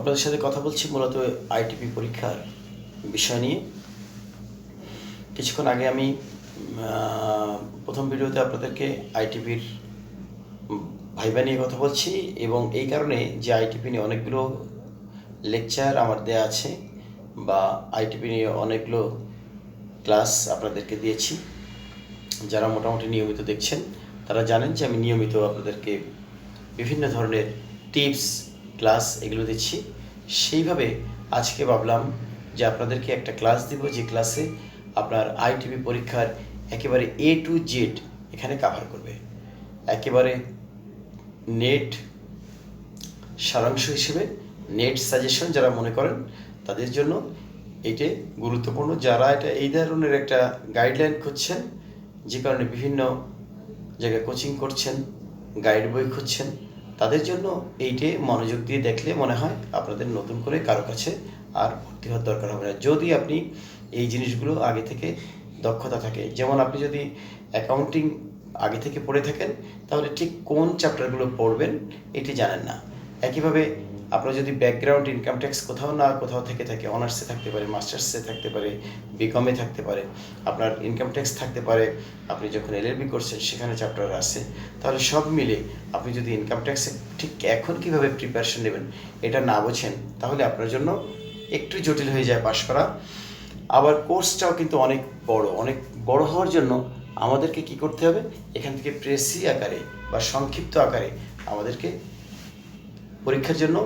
আপনাদের সাথে কথা বলছি মূলত আইটিপি পরীক্ষার বিষয় নিয়ে। কিছুক্ষণ আগে আমি প্রথম ভিডিওতে আপনাদেরকে আইটিপির ভাইবা নিয়ে কথা বলছি এবং এই কারণে যে আইটিপি নিয়ে অনেকগুলো লেকচার আমার দেয়া আছে বা আইটিপি নিয়ে অনেকগুলো ক্লাস আপনাদেরকে দিয়েছি। যারা মোটামুটি নিয়মিত দেখছেন, তারা জানেন যে আমি নিয়মিত আপনাদেরকে বিভিন্ন ধরনের টিপস ক্লাস এগুলো দিচ্ছি সেইভাবে আজকে ভাবলাম যে আপনাদেরকে একটা ক্লাস দিব, যে ক্লাসে আপনার আইটিভি পরীক্ষার একেবারে এ টু জেড এখানে কাভার করবে। একেবারে নেট সারাংশ হিসেবে নেট সাজেশন যারা মনে করেন, তাদের জন্য এটি গুরুত্বপূর্ণ। যারা এটা এই ধরনের একটা গাইডলাইন খুঁজছেন, যে কারণে বিভিন্ন জায়গায় কোচিং করছেন গাইড বই খুঁজছেন তাদের জন্য এইটে মনোযোগ দিয়ে দেখলে মনে হয় আপনাদের নতুন করে কারও কাছে আর ভর্তি হওয়ার দরকার হবে না। যদি আপনি এই জিনিসগুলো আগে থেকে দক্ষতা থাকে, যেমন আপনি যদি অ্যাকাউন্টিং আগে থেকে পড়ে থাকেন, তাহলে ঠিক কোন চ্যাপ্টারগুলো পড়বেন, এটি জানেন না। একইভাবে আপনার যদি ব্যাকগ্রাউন্ড ইনকাম ট্যাক্স কোথাও না কোথাও থেকে থাকে অনার্সে থাকতে পারে মাস্টার্সে থাকতে পারে বিকমে থাকতে পারে, আপনার ইনকাম ট্যাক্স থাকতে পারে, আপনি যখন এলএলবি করছেন সেখানে চ্যাপ্টার আছে, তাহলে সব মিলে আপনি যদি ইনকাম ট্যাক্সে ঠিক এখন কীভাবে প্রিপারেশন নেবেন এটা না বোঝেন, তাহলে আপনার জন্য একটু জটিল হয়ে যায় পাশ করা আবার কোর্সটাও কিন্তু অনেক বড় অনেক বড় হওয়ার জন্য আমাদেরকে কি করতে হবে? এখান থেকে প্রেসি আকারে বা সংক্ষিপ্ত আকারে আমাদেরকে পরীক্ষার জন্য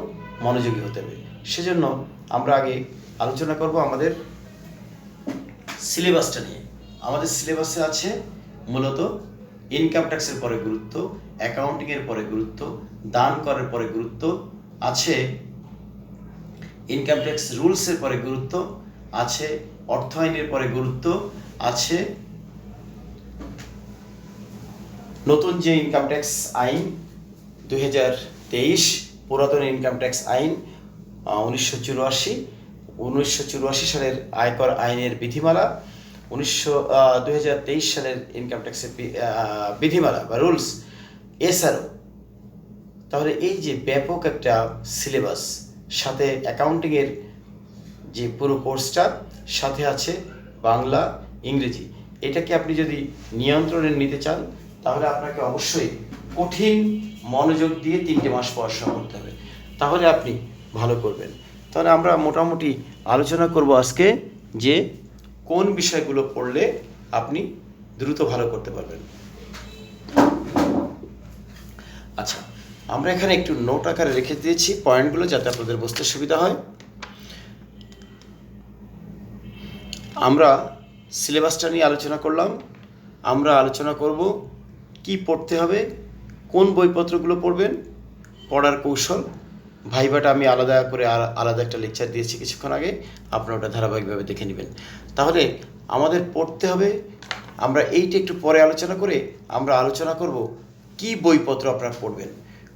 মনোযোগী হতে হবে। সেজন্য আমরা আগে আলোচনা করব আমাদের সিলেবাসটা নিয়ে। আমাদের সিলেবাসে আছে মূলত ইনকাম ট্যাক্সের পরে গুরুত্ব অ্যাকাউন্টিংয়ের পরে গুরুত্ব, দান করার পরে গুরুত্ব, আছে ইনকাম ট্যাক্স রুলসের পরে গুরুত্ব, আছে অর্থ আইনের পরে গুরুত্ব, আছে নতুন যে ইনকাম ট্যাক্স আইন দুই হাজার তেইশ পুরাতন ইনকাম ট্যাক্স আইন উনিশশো চুরাশি উনিশশো চুরাশি সালের আয়কর আইনের বিধিমালা, উনিশশো দুই সালের ইনকাম ট্যাক্সের বিধিমালা বা রুলস এছাড়াও, তাহলে এই যে ব্যাপক একটা সিলেবাস সাথে অ্যাকাউন্টিংয়ের যে পুরো কোর্সটা সাথে আছে বাংলা, ইংরেজি, এটাকে আপনি যদি নিয়ন্ত্রণে নিতে চান, তাহলে আপনাকে অবশ্যই কঠিন মনোযোগ দিয়ে তিনটে মাস পড়াশোনা করতে হবে। তাহলে আপনি ভালো করবেন। তাহলে আমরা মোটামুটি আলোচনা করব আজকে যে কোন বিষয়গুলো পড়লে আপনি দ্রুত ভালো করতে পারবেন। আচ্ছা আমরা এখানে একটু নোট আকারে রেখে দিয়েছি পয়েন্টগুলো যাতে আপনাদের বুঝতে সুবিধা হয়। আমরা সিলেবাসটা নিয়ে আলোচনা করলাম। আমরা আলোচনা করব কি পড়তে হবে কোন বইপত্রগুলো পড়বেন? পড়ার কৌশল। ভাইবাটা আমি আলাদা করে আলা- আলাদা একটা লেকচার দিয়েছি কিছুক্ষণ আগে। আপনারা ওটা ধারাবাহিকভাবে দেখে নেবেন। তাহলে আমাদের পড়তে হবে। আমরা এইটা একটু পরে আলোচনা করে আমরা আলোচনা করব কি বইপত্র আপনারা পড়বেন?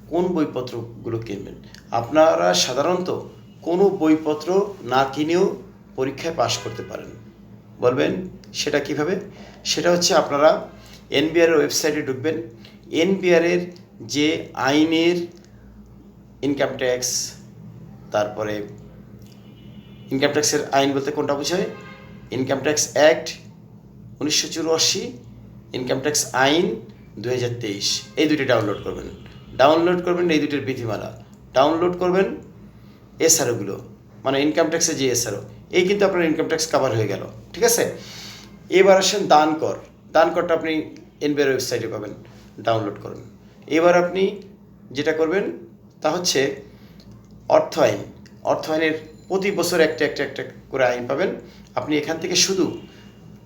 কোন বইপত্রগুলো কিনবেন? আপনারা সাধারণত কোনো বইপত্র না কিনেও পরীক্ষায় পাশ করতে পারেন। বলবেন সেটা কীভাবে? সেটা হচ্ছে আপনারা এনবিআর ওয়েবসাইটে ঢুকবেন। এনবিআরের যে আইনের ইনকাম ট্যাক্স তারপরে ইনকাম ট্যাক্সের আইন বলতে কোনটা বোঝায়? ইনকাম ট্যাক্স অ্যাক্ট উনিশশো চুরাশি ইনকাম ট্যাক্স আইন দু তেইশ। এই দুটি ডাউনলোড করবেন। ডাউনলোড করবেন এই দুটির বিধিমালা। ডাউনলোড করবেন এসআরওগুলো মানে ইনকাম ট্যাক্সের যে এসআরও এই কিন্তু আপনার ইনকাম ট্যাক্স কাভার হয়ে গেল, ঠিক আছে? এবার আসেন দান কর। দান করটা আপনি এনবিআর ওয়েবসাইটে পাবেন। ডাউনলোড করুন। এবার আপনি যেটা করবেন তা হচ্ছে অর্থ আইন অর্থ আইনের প্রতি বছর একটা একটা একটা করে আইন পাবেন। আপনি এখান থেকে শুধু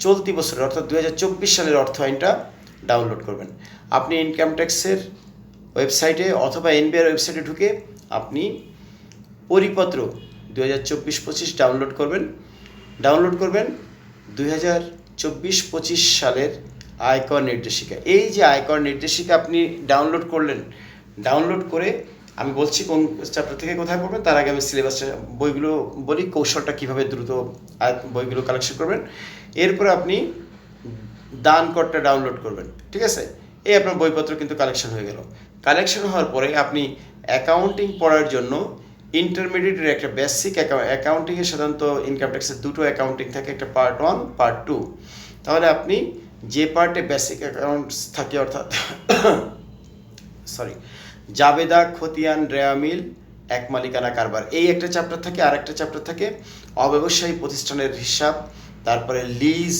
চলতি বছরের অর্থাৎ দু হাজার চব্বিশ সালের অর্থ আইনটা ডাউনলোড করবেন। আপনি ইনকাম ট্যাক্সের ওয়েবসাইটে অথবা এনবিআর ওয়েবসাইটে ঢুকে আপনি পরিপত্র দু হাজার চব্বিশ পঁচিশ ডাউনলোড করবেন। ডাউনলোড করবেন দুই হাজার চব্বিশ পঁচিশ সালের আয়কর নির্দেশিকা। এই যে আয়কর নির্দেশিকা আপনি ডাউনলোড করলেন ডাউনলোড করে আমি বলছি কোন চ্যাপ্টার থেকে কোথায় পড়বেন, তার আগে আমি সিলেবাসটা বইগুলো বলি, কৌশলটা কীভাবে দ্রুত বইগুলো কালেকশন করবেন। এরপরে আপনি দান করটা ডাউনলোড করবেন, ঠিক আছে? এই আপনার বইপত্র কিন্তু কালেকশন হয়ে গেল। কালেকশন হওয়ার পরে আপনি অ্যাকাউন্টিং পড়ার জন্য ইন্টারমিডিয়েটের একটা বেসিক অ্যাকাউন্টিংয়ে সাধারণত ইনকাম ট্যাক্সের দুটো অ্যাকাউন্টিং থাকে, একটা পার্ট ওয়ান পার্ট টু তাহলে আপনি যে পার্টে বেসিক অ্যাকাউন্টস থাকে অর্থাৎ সরি জাবেদা, খতিয়ান, রেয়ামিল, এক মালিকানা কারবার। এই একটা চ্যাপ্টার থাকে আর একটা চ্যাপ্টার থাকে অব্যবসায়ী প্রতিষ্ঠানের হিসাব, তারপরে লিজ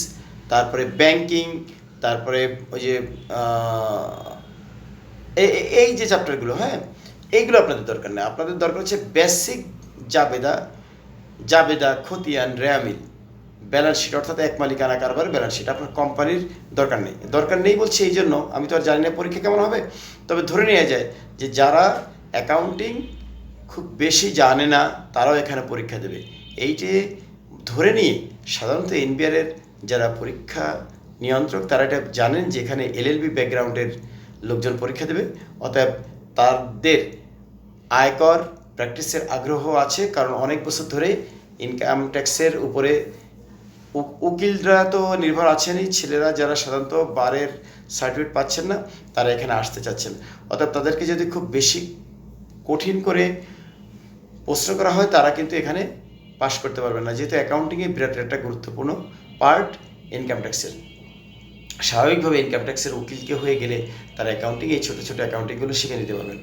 তারপরে ব্যাংকিং তারপরে ওই যে এই যে চ্যাপ্টারগুলো হ্যাঁ? এইগুলো আপনাদের দরকার নেই। আপনাদের দরকার হচ্ছে বেসিক জাবেদা জাবেদা, খতিয়ান, রেয়ামিল। ব্যালেন্স শিট অর্থাৎ এক মালিকানা কারবার ব্যালেন্স শিট আপনার কোম্পানির দরকার নেই। দরকার নেই বলছি এই জন্য। আমি তো আর জানি না পরীক্ষা কেমন হবে। তবে ধরে নেওয়া যায় যে যারা অ্যাকাউন্টিং খুব বেশি জানে না, তারাও এখানে পরীক্ষা দেবে। এই যে ধরে নিয়ে সাধারণত এনবিআরের যারা পরীক্ষা নিয়ন্ত্রক, তারা এটা জানেন যে এখানে এলএলবি ব্যাকগ্রাউন্ডের লোকজন পরীক্ষা দেবে। অতএব তাদের আয়কর প্র্যাকটিসের আগ্রহ আছে। কারণ অনেক বছর ধরে ইনকাম ট্যাক্সের উপরে উকিলরা তো নির্ভর আছেনই, ছেলেরা যারা সাধারণত বারের সার্টিফিকেট পাচ্ছেন না, তারা এখানে আসতে চাচ্ছেন। অর্থাৎ তাদেরকে যদি খুব বেশি কঠিন করে প্রশ্ন করা হয়, তারা কিন্তু এখানে পাশ করতে পারবেন না। যেহেতু অ্যাকাউন্টিংয়ে বিরাট একটা গুরুত্বপূর্ণ পার্ট ইনকাম ট্যাক্সের স্বাভাবিকভাবে ইনকাম ট্যাক্সের উকিলকে হয়ে গেলে তার অ্যাকাউন্টিং এই ছোটো ছোটো অ্যাকাউন্টিংগুলো শিখে নিতে পারবেন।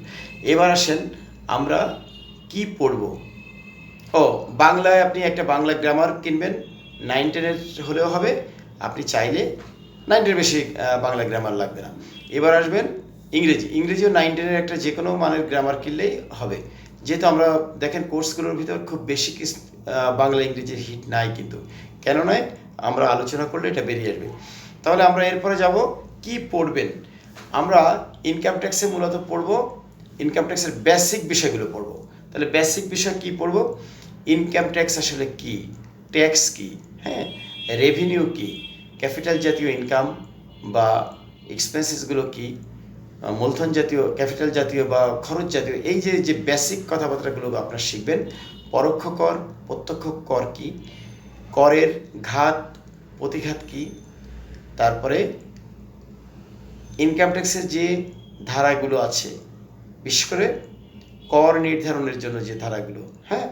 এবার আসেন আমরা কি পড়ব? ও, বাংলায় আপনি একটা বাংলা গ্রামার কিনবেন নাইন টেনের হলেও হবে। আপনি চাইলে নাইন টেনের বেশি বাংলা গ্রামার লাগবে না। এবার আসবেন ইংরেজি। ইংরেজিও নাইন টেনের একটা যে কোনো মানের গ্রামার কিনলেই হবে। যেহেতু আমরা দেখেন কোর্সগুলোর ভিতর খুব বেশি বাংলা ইংরেজির হিট নাই কিন্তু। কেন নয়? আমরা আলোচনা করলে এটা বেরিয়ে আসবে। তাহলে আমরা এরপরে যাব, কি পড়বেন? আমরা ইনকাম ট্যাক্সে মূলত পড়ব ইনকাম ট্যাক্সের বেসিক বিষয়গুলো পড়ব। তাহলে বেসিক বিষয় কি পড়ব? ইনকাম ট্যাক্স আসলে কি? ট্যাক্স কি? হ্যাঁ রেভিনিউ কি? ক্যাপিটাল জাতীয় ইনকাম বা এক্সপেন্সেসগুলো কি? মূলধন জাতীয় ক্যাপিটাল জাতীয় বা খরচ জাতীয়, এই যে যে বেসিক কথাবার্তাগুলো আপনারা শিখবেন, পরোক্ষ কর, প্রত্যক্ষ কর কি? করের ঘাত, প্রতিঘাত কি? তারপরে ইনকাম ট্যাক্সের যে ধারাগুলো আছে, বিশেষ করে কর নির্ধারণের জন্য যে ধারাগুলো হ্যাঁ?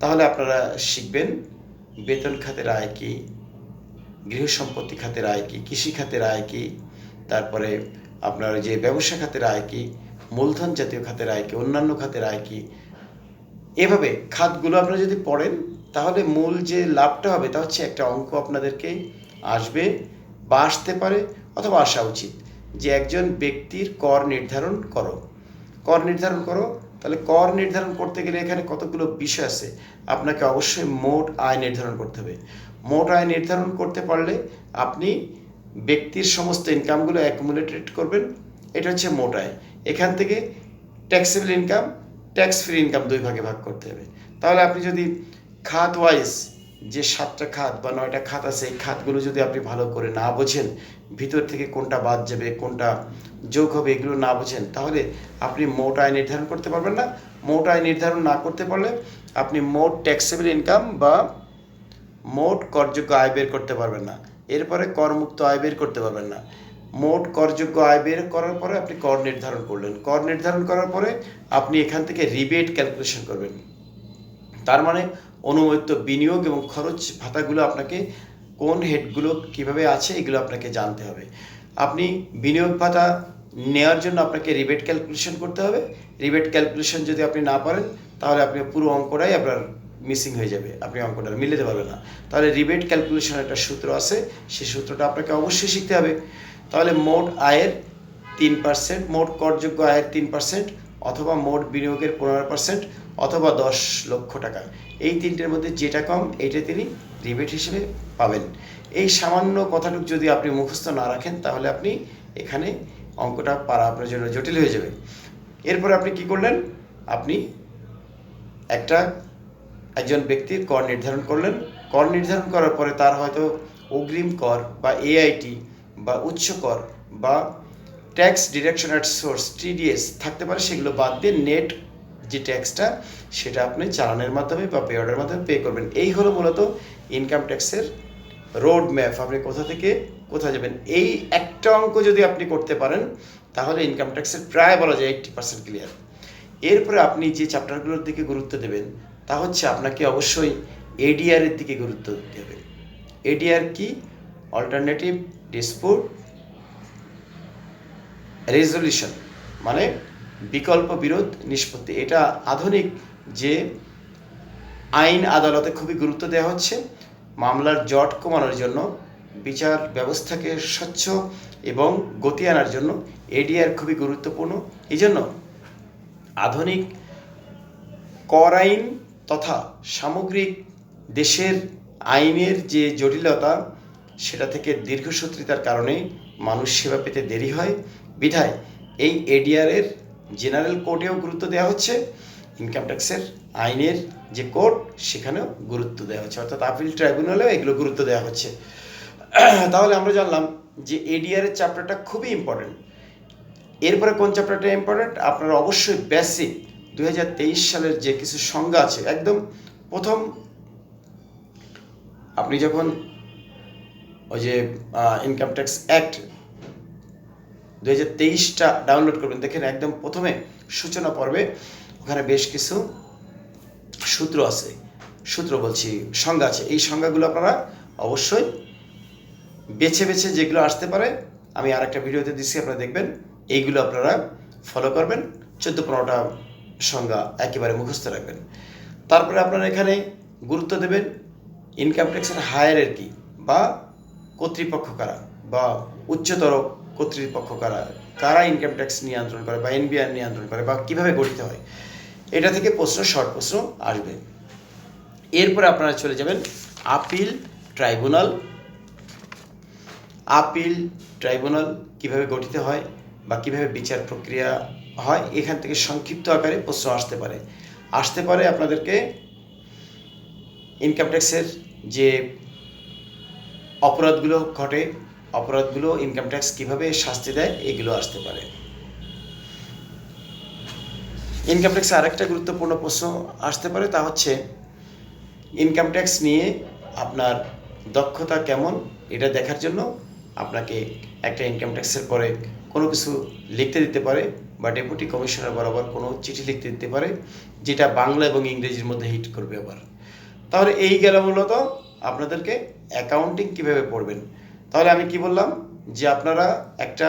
তাহলে আপনারা শিখবেন বেতন খাতের আয় কি? গৃহ সম্পত্তি খাতের আয় কি? কৃষি খাতের আয় কি? তারপরে আপনার যে ব্যবসা খাতের আয় কি? মূলধন জাতীয় খাতের আয় কি? অন্যান্য খাতের আয় কি? এভাবে খাতগুলো আপনারা যদি পড়েন, তাহলে মূল যে লাভটা হবে, তা হচ্ছে একটা অঙ্ক আপনাদেরকে আসবে বা আসতে পারে অথবা আসা উচিত। যে একজন ব্যক্তির কর নির্ধারণ করো। কর নির্ধারণ করো তাহলে কর নির্ধারণ করতে গেলে এখানে কতগুলো বিষয় আছে? আপনাকে অবশ্যই মোট আয় নির্ধারণ করতে হবে। মোট আয় নির্ধারণ করতে পারলে আপনি ব্যক্তির সমস্ত ইনকামগুলো অ্যাকুমুলেটেড করবেন। এটা হচ্ছে মোট আয়। এখান থেকে taxable income tax free income দুই ভাগে ভাগ করতে হবে। তাহলে আপনি যদি খাত ওয়াইজ যে সাতটা খাত বা নয়টা খাত আছে, এই খাতগুলো যদি আপনি ভালো করে না বোঝেন ভিতর থেকে কোনটা বাদ যাবে, কোনটা যোগ হবে, এগুলো না বোঝেন, তাহলে আপনি মোট আয় নির্ধারণ করতে পারবেন না। মোট আয় নির্ধারণ না করতে পারলে আপনি মোট ট্যাক্সেবল ইনকাম বা মোট করযোগ্য আয় বের করতে পারবেন না। এরপরে করমুক্ত আয় বের করতে পারবেন না। মোট করযোগ্য আয় বের করার পরে আপনি কর নির্ধারণ করলেন। কর নির্ধারণ করার পরে আপনি এখান থেকে রিবেট ক্যালকুলেশন করবেন। তার মানে অনুমোদিত বিনিয়োগ এবং খরচ ভাতাগুলো আপনাকে কোন হেডগুলো কীভাবে আছে এগুলো আপনাকে জানতে হবে। আপনি বিনিয়োগ ভাতা নেওয়ার জন্য আপনাকে রিবেট ক্যালকুলেশন করতে হবে। রিবেট ক্যালকুলেশন যদি আপনি না পারেন, তাহলে আপনি পুরো অঙ্কটাই আপনার মিসিং হয়ে যাবে। আপনি অঙ্কটা মিলাতে পারবেন না। তাহলে রিবেট ক্যালকুলেশন একটা সূত্র আছে, সেই সূত্রটা আপনাকে অবশ্যই শিখতে হবে। তাহলে মোট আয়ের তিন পার্সেন্ট মোট করযোগ্য আয়ের তিন পার্সেন্ট অথবা মোট বিনিয়োগের পনেরো পার্সেন্ট অথবা দশ লক্ষ টাকা। এই তিনটের মধ্যে যেটা কম, এইটা তিনি রিবেট হিসেবে পাবেন। এই সামান্য কথাটুকু যদি আপনি মুখস্থ না রাখেন, তাহলে আপনি এখানে অঙ্কটা পারা আপনার জন্য জটিল হয়ে যাবে। এরপর আপনি কি করলেন? আপনি একটা, একজন ব্যক্তির কর নির্ধারণ করলেন। কর নির্ধারণ করার পরে তার হয়তো অগ্রিম কর বা এআইটি বা উচ্চ কর বা tax deduction at source TDS থাকতে পারে, সেগুলো বাদ দিয়ে নেট যে ট্যাক্সটা সেটা আপনি চালানের মাধ্যমে বা পে অর্ডারের মাধ্যমে পে করবেন। এই হলো মূলত ইনকাম ট্যাক্সের রোড ম্যাপ আপনি কোথা থেকে কোথায় যাবেন? এই একটা অঙ্ক যদি আপনি করতে পারেন, তাহলে ইনকাম ট্যাক্সের প্রায় বলা যায় এইট্টি পার্সেন্ট ক্লিয়ার এরপরে আপনি যে চ্যাপ্টারগুলোর দিকে গুরুত্ব দেবেন, তা হচ্ছে আপনাকে অবশ্যই এডিআর এর দিকে গুরুত্ব দিতে হবে। এডিআর কি? অল্টারনেটিভ ডিসপুট রেজলিউশন মানে বিকল্প বিরোধ নিষ্পত্তি। এটা আধুনিক যে আইন আদালতে খুবই গুরুত্ব দেওয়া হচ্ছে। মামলার জট কমানোর জন্য, বিচার ব্যবস্থাকে স্বচ্ছ এবং গতি আনার জন্য এডিআর খুবই গুরুত্বপূর্ণ। এই জন্য আধুনিক কর আইন তথা সামগ্রিক দেশের আইনের যে জটিলতা, সেটা থেকে দীর্ঘসূত্রিতার কারণে মানুষ সেবা পেতে দেরি হয়। বিধায় এই এডিআরের জেনারেল কোর্টেও গুরুত্ব দেওয়া হচ্ছে। ইনকাম ট্যাক্সের আইনের যে কোর্ট সেখানেও গুরুত্ব দেওয়া হচ্ছে। অর্থাৎ আপিল ট্রাইব্যুনালেও এগুলো গুরুত্ব দেওয়া হচ্ছে। তাহলে আমরা জানলাম যে এডিআর এর চ্যাপ্টারটা খুবই ইম্পর্টেন্ট এরপরে কোন চ্যাপ্টারটা ইম্পর্টেন্ট আপনারা অবশ্যই বেসিক দুই সালের যে কিছু সংজ্ঞা আছে, একদম প্রথম আপনি যখন ওই যে ইনকাম ট্যাক্স অ্যাক্ট দু হাজার তেইশটা ডাউনলোড করবেন, দেখেন একদম প্রথমে সূচনা পর্বে ওখানে বেশ কিছু সূত্র আছে। সূত্র বলছি, সংজ্ঞা আছে। এই সংজ্ঞাগুলো আপনারা অবশ্যই বেছে বেছে যেগুলো আসতে পারে, আমি আর একটা ভিডিওতে দিচ্ছি, আপনারা দেখবেন। এইগুলো আপনারা ফলো করবেন চোদ্দ পনেরোটা সংজ্ঞা একেবারে মুখস্থ রাখবেন। তারপরে আপনারা এখানে গুরুত্ব দেবেন ইনকাম ট্যাক্সের হায়ারের কি? বা কর্তৃপক্ষ কারা? বা উচ্চতর কর্তৃপক্ষ কারা? কারা ইনকাম ট্যাক্স নিয়ন্ত্রণ করে বা এনবিআর নিয়ন্ত্রণ করে বা কীভাবে গঠিত হয়? এটা থেকে প্রশ্ন শর্ট প্রশ্ন আসবে। এরপরে আপনারা চলে যাবেন আপিল ট্রাইব্যুনাল আপিল ট্রাইব্যুনাল কীভাবে গঠিত হয় বা কীভাবে বিচার প্রক্রিয়া হয়, এখান থেকে সংক্ষিপ্ত আকারে প্রশ্ন আসতে পারে। আসতে পারে আপনাদেরকে ইনকাম ট্যাক্সের যে অপরাধগুলো ঘটে, অপরাধগুলো ইনকাম ট্যাক্স কীভাবে শাস্তি দেয়, এগুলো আসতে পারে। ইনকাম ট্যাক্সে আরেকটা গুরুত্বপূর্ণ প্রশ্ন আসতে পারে, তা হচ্ছে ইনকাম ট্যাক্স নিয়ে আপনার দক্ষতা কেমন, এটা দেখার জন্য আপনাকে একটা ইনকাম ট্যাক্সের পরে কোনো কিছু লিখতে দিতে পারে বা ডেপুটি কমিশনার বরাবর কোনো চিঠি লিখতে দিতে পারে, যেটা বাংলা এবং ইংরেজির মধ্যে হিট করবে আবার। তাহলে এই গেল মূলত আপনাদেরকে অ্যাকাউন্টিং কীভাবে পড়বেন। তাহলে আমি কি বললাম যে আপনারা একটা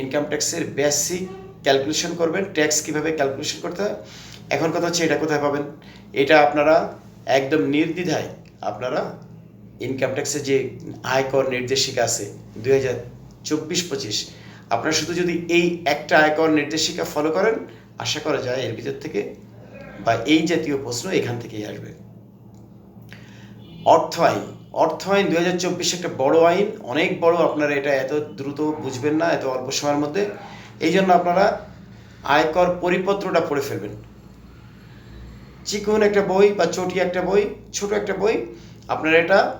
ইনকাম ট্যাক্সের বেসিক ক্যালকুলেশন করবেন ট্যাক্স কীভাবে ক্যালকুলেশন করতে হয়। এখন কথা হচ্ছে এটা কোথায় পাবেন? এটা আপনারা একদম নির্দ্বিধায় আপনারা ইনকাম ট্যাক্সের যে আয়কর নির্দেশিকা আছে, দুই হাজার চব্বিশ পঁচিশ, আপনারা শুধু যদি এই একটা আয়কর নির্দেশিকা ফলো করেন, আশা করা যায় এর ভিতর থেকে বা এই জাতীয় প্রশ্ন এখান থেকেই আসবে। অর্থ আইন অর্থ আইন দু হাজার চব্বিশ একটা বড় আইন, অনেক বড়, আপনারা এটা এত দ্রুত বুঝবেন না, এত অল্প সময়ের মধ্যে। এই জন্য আপনারা আয়কর পরিপত্রটা পড়ে ফেলবেন। চিকন একটা বই বা চটি একটা বই, ছোট একটা বই, আপনারা এটা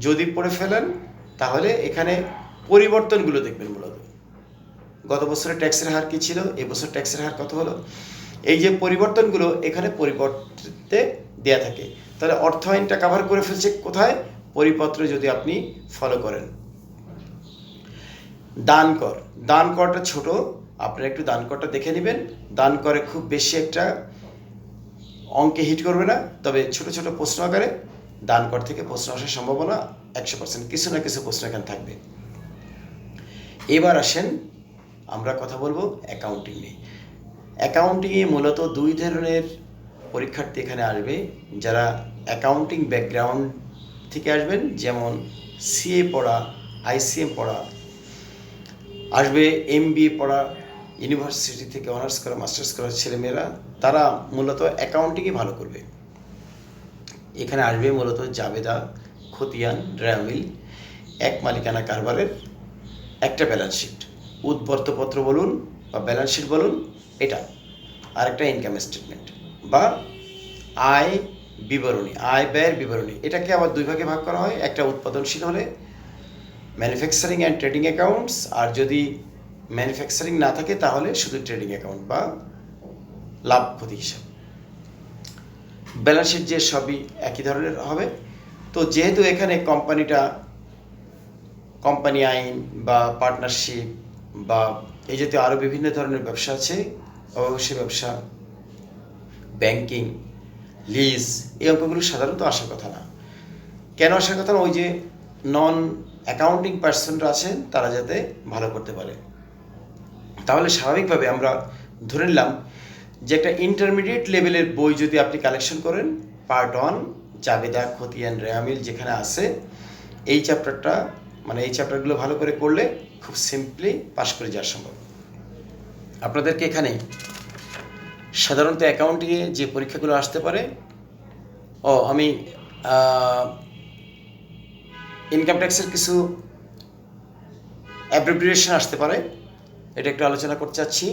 যদি পড়ে ফেলেন, তাহলে এখানে পরিবর্তনগুলো দেখবেন মূলত। গত বছরের ট্যাক্সের হার কী ছিল? এবছর ট্যাক্সের হার কত হলো? এই যে পরিবর্তনগুলো এখানে পরিবর্তে দেয়া থাকে। তাহলে অর্থ আইনটা কাভার করে ফেলছে কোথায়? পরিপত্র যদি আপনি ফলো করেন। দান কর। দান করটা ছোট, আপনারা একটু দান করটা দেখে নেবেন। দান করে খুব বেশি একটা অঙ্কে হিট করবে না, তবে ছোট ছোট প্রশ্ন আকারে দান কর থেকে প্রশ্ন আসার সম্ভাবনা একশো পার্সেন্ট কিছু না কিছু প্রশ্ন এখানে থাকবে। এবার আসেন, আমরা কথা বলব অ্যাকাউন্টিং নিয়ে। অ্যাকাউন্টিংয়ে মূলত দুই ধরনের পরীক্ষার্থী এখানে আসবে, যারা অ্যাকাউন্টিং ব্যাকগ্রাউন্ড থেকে আসবেন, যেমন সিএ পড়া আইসিএম পড়া আসবে এম পড়া ইউনিভার্সিটি থেকে অনার্স করা মাস্টার্স করা ছেলেমেয়েরা, তারা মূলত অ্যাকাউন্টিংই ভালো করবে। এখানে আসবে মূলত জাবেদা, খতিয়ান, ড্রামিল, এক মালিকানা কারবারের একটা ব্যালেন্স শিট উদ্বর্তপত্র বলুন বা ব্যালেন্স শিট বলুন, এটা। আর একটা ইনকাম স্টেটমেন্ট বা আয় বিবরণী, আয় ব্যয়ের বিবরণী। এটাকে আবার দুই ভাগে ভাগ করা হয়। একটা উৎপাদনশীল হলে ম্যানুফ্যাকচারিং অ্যান্ড ট্রেডিং অ্যাকাউন্টস আর যদি ম্যানুফ্যাকচারিং না থাকে, তাহলে শুধু ট্রেডিং অ্যাকাউন্ট বা লাভ ক্ষতি হিসাব। ব্যালেন্স শিট যে সবই একই ধরনের হবে। তো যেহেতু এখানে কোম্পানিটা কোম্পানি আইন বা পার্টনারশিপ বা এই জাতীয় আরও বিভিন্ন ধরনের ব্যবসা আছে, অবশ্যই ব্যবসা ব্যাংকিং লিজ এই অঙ্কগুলো সাধারণত আসার কথা না। কেন আসার কথা না? ওই যে নন অ্যাকাউন্টিং পার্সনরা আছেন, তারা যাতে ভালো করতে পারে। তাহলে স্বাভাবিকভাবে আমরা ধরে নিলাম যে একটা ইন্টারমিডিয়েট লেভেলের বই যদি আপনি কালেকশন করেন পার্ট ওয়ান জাবেদা, খতিয়ান, রেয়ামিল যেখানে আছে, এই চ্যাপ্টারটা মানে এই চ্যাপ্টারগুলো ভালো করে করলে খুব সিম্পলি পাশ করে যাওয়া সম্ভব। আপনাদেরকে এখানে সাধারণত অ্যাকাউন্টিংয়ে যে পরীক্ষাগুলো আসতে পারে, ও আমি ইনকাম ট্যাক্সের কিছু অ্যাব্রিভিয়েশন আসতে পারে। এটা একটু আলোচনা করতে চাচ্ছি।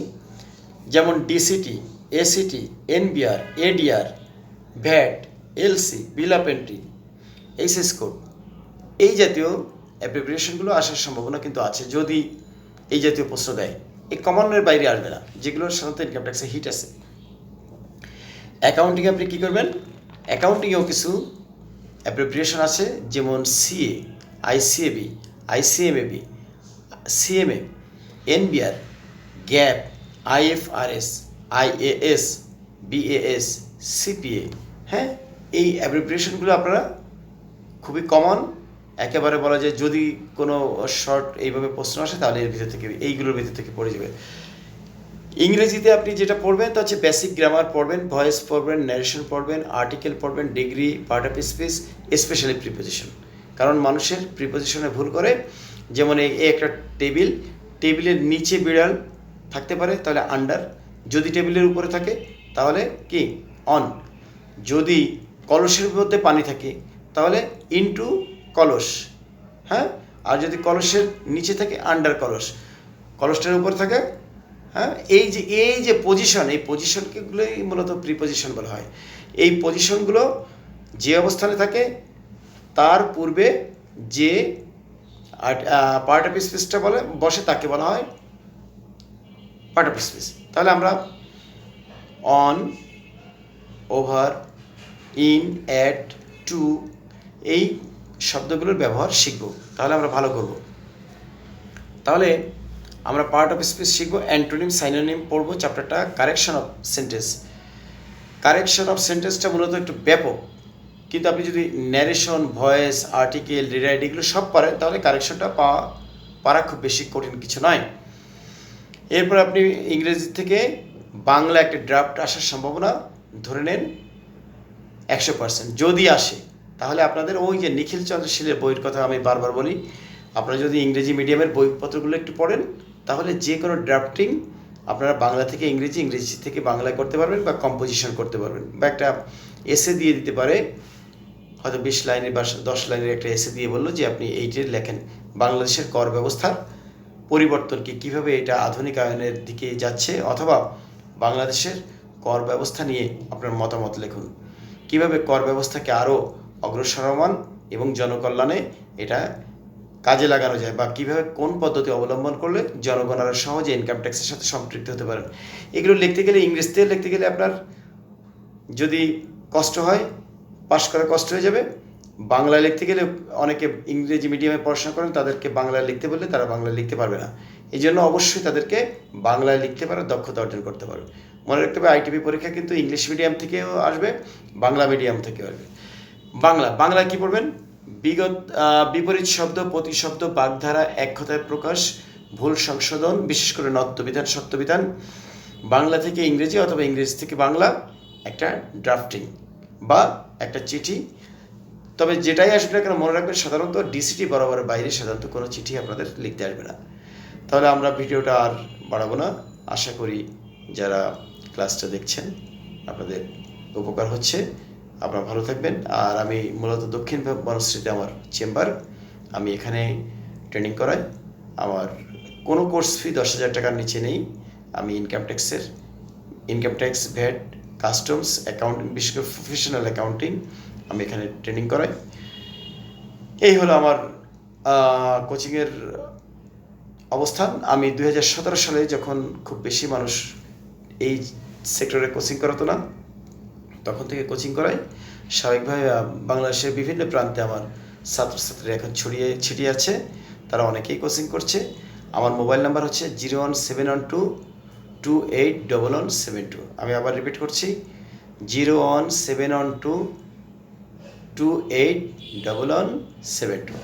যেমন DCT ACT NBR ADR VAT LC bill of entry HS code এই জাতীয় অ্যাপ্রিপ্রিয়েশনগুলো আসার সম্ভাবনা কিন্তু আছে। যদি এই জাতীয় প্রশ্ন দেয়, এই কমনের বাইরে আসবে না যেগুলো সাধারণত ইনকাম ট্যাক্সে হিট আছে। অ্যাকাউন্টিংয়ে আপনি কী করবেন? অ্যাকাউন্টিংয়েও কিছু অ্যাপ্রিপ্রিয়েশন আছে যেমন CA ICAB ICMAB CMA NBR GAAP IFRS IAS BAS CPA হ্যাঁ? এই অ্যাপ্রিপ্রিয়েশনগুলো আপনারা খুবই কমন একেবারে বলা যায় যদি কোনো শর্ট এইভাবে প্রশ্ন আসে তাহলে এর ভিতর থেকে, এইগুলোর ভিতর থেকে পড়ে যাবে। ইংরেজিতে আপনি যেটা পড়বেন, তা হচ্ছে বেসিক গ্রামার পড়বেন ভয়েস পড়বেন ন্যারেশন পড়বেন আর্টিকেল পড়বেন degree part of speech specially preposition কারণ মানুষের প্রিপোজিশনে ভুল করে, যেমন এই একটা টেবিল টেবিলের নিচে বিড়াল থাকতে পারে, তাহলে আন্ডার যদি টেবিলের উপরে থাকে, তাহলে কি? অন যদি কলসের মধ্যে পানি থাকে, তাহলে ইনটু কলস হ্যাঁ? আর যদি কলসের নিচে থাকে আন্ডার কলস। কলসটার উপরে থাকে হ্যাঁ? এই যে এই যে পজিশন এই পজিশনগুলোই মূলত প্রিপোজিশন বলা হয়। এই পজিশনগুলো যে অবস্থানে থাকে, তার পূর্বে যে পার্ট অফ স্পেসটা বলে, বসে তাকে বলা হয় পার্ট অফ স্পেস তাহলে আমরা on over in at to এই শব্দগুলোর ব্যবহার শিখব। তাহলে আমরা ভালো করব। তাহলে আমরা পার্ট অফ স্পিচ শিখব অ্যান্টোনিম সাইনোনিম পড়ব চ্যাপ্টারটা correction of sentence correction of সেন্টেন্সটা মূলত একটু ব্যাপক। কিন্তু আপনি যদি ন্যারেশন ভয়েস আর্টিকেল রিরাইট এগুলো সব পারেন, তাহলে কারেকশনটা পাওয়া, পারা খুব বেশি কঠিন কিছু নয়। এরপর আপনি ইংরেজি থেকে বাংলা একটা ড্রাফট আসার সম্ভাবনা ধরে নেন একশো পার্সেন্ট যদি আসে, তাহলে আপনাদের ওই যে নিখিল চন্দ্র শীলের বইয়ের কথা আমি বারবার বলি, আপনারা যদি ইংরেজি মিডিয়ামের বইপত্রগুলো একটু পড়েন তাহলে যে কোনো ড্রাফটিং আপনারা বাংলা থেকে ইংরেজি ইংরেজি থেকে বাংলায় করতে পারবেন বা কম্পোজিশন করতে পারবেন। বা একটা এসে দিয়ে দিতে পারে। হয়তো বিশ লাইনের বা দশ লাইনের একটা এসে দিয়ে বলল যে আপনি এইটির লেখেন। বাংলাদেশের কর ব্যবস্থার পরিবর্তনকে কীভাবে এটা আধুনিকায়নের দিকে যাচ্ছে? অথবা বাংলাদেশের কর ব্যবস্থা নিয়ে আপনার মতামত লিখুন। কীভাবে কর ব্যবস্থাকে আরও অগ্রসরমান এবং জনকল্যাণে এটা কাজে লাগানো যায় বা কীভাবে কোন পদ্ধতি অবলম্বন করলে জনগণ আরও সহজে ইনকাম ট্যাক্সের সাথে সম্পৃক্ত হতে পারেন? এগুলো লিখতে গেলে ইংরেজিতে লিখতে গেলে আপনার যদি কষ্ট হয়, পাশ করা কষ্ট হয়ে যাবে। বাংলায় লিখতে গেলে অনেকে ইংরেজি মিডিয়ামে পড়াশোনা করেন, তাদেরকে বাংলায় লিখতে বললে তারা বাংলায় লিখতে পারবে না। এই জন্য অবশ্যই তাদেরকে বাংলায় লিখতে পারে, দক্ষতা অর্জন করতে পারবে মনে রাখতে হবে আইটিপি পরীক্ষা কিন্তু ইংলিশ মিডিয়াম থেকেও আসবে, বাংলা মিডিয়াম থেকেও আসবে। বাংলা, বাংলায় কি পড়বেন? বিগত বিপরীত শব্দ প্রতিশব্দ বাগধারা, এক কথায় প্রকাশ, ভুল সংশোধন, বিশেষ করে নত্যবিধান, সত্যবিধান, বাংলা থেকে ইংরেজি অথবা ইংরেজি থেকে বাংলা, একটা ড্রাফটিং বা একটা চিঠি। তবে যেটাই আসবে না কেন, মনে রাখবেন সাধারণত ডিসিটি বরাবরের বাইরে সাধারণত কোনো চিঠি আপনাদের লিখতে আসবে না। তাহলে আমরা ভিডিওটা আর বাড়াবো না। আশা করি যারা ক্লাসটা দেখছেন, আপনাদের উপকার হচ্ছে। আপনারা ভালো থাকবেন। আর আমি মূলত দক্ষিণ বনশ্রীতে আমার চেম্বার। আমি এখানে ট্রেনিং করাই। আমার কোনো কোর্স ফি দশ হাজার টাকার নিচে নেই। আমি ইনকাম ট্যাক্সের income tax VAT customs accounting বিশেষ করে প্রফেশনাল অ্যাকাউন্টিং আমি এখানে ট্রেনিং করাই। এই হলো আমার কোচিংয়ের অবস্থান। আমি দু হাজার সতেরো সালে যখন খুব বেশি মানুষ এই সেক্টরে কোচিং করাতো না তখন থেকে কোচিং করাই। স্বাভাবিকভাবে বাংলাদেশের বিভিন্ন প্রান্তে আমার ছাত্রছাত্রীরা এখন ছড়িয়ে, ছিটিয়ে আছে। তারা অনেকেই কোচিং করছে। আমার মোবাইল নাম্বার হচ্ছে zero one seven one two two eight double one seven two. আমি আবার রিপিট করছি। Zero one seven one two two eight double one seven two.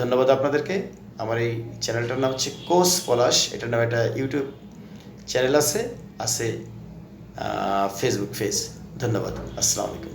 ধন্যবাদ আপনাদেরকে। আমার এই চ্যানেলটার নাম হচ্ছে কোস পলাশ। এটার নাম একটা ইউটিউব চ্যানেল আছে আছে ফেসবুক পেজ ধন্যবাদ। আসসালামু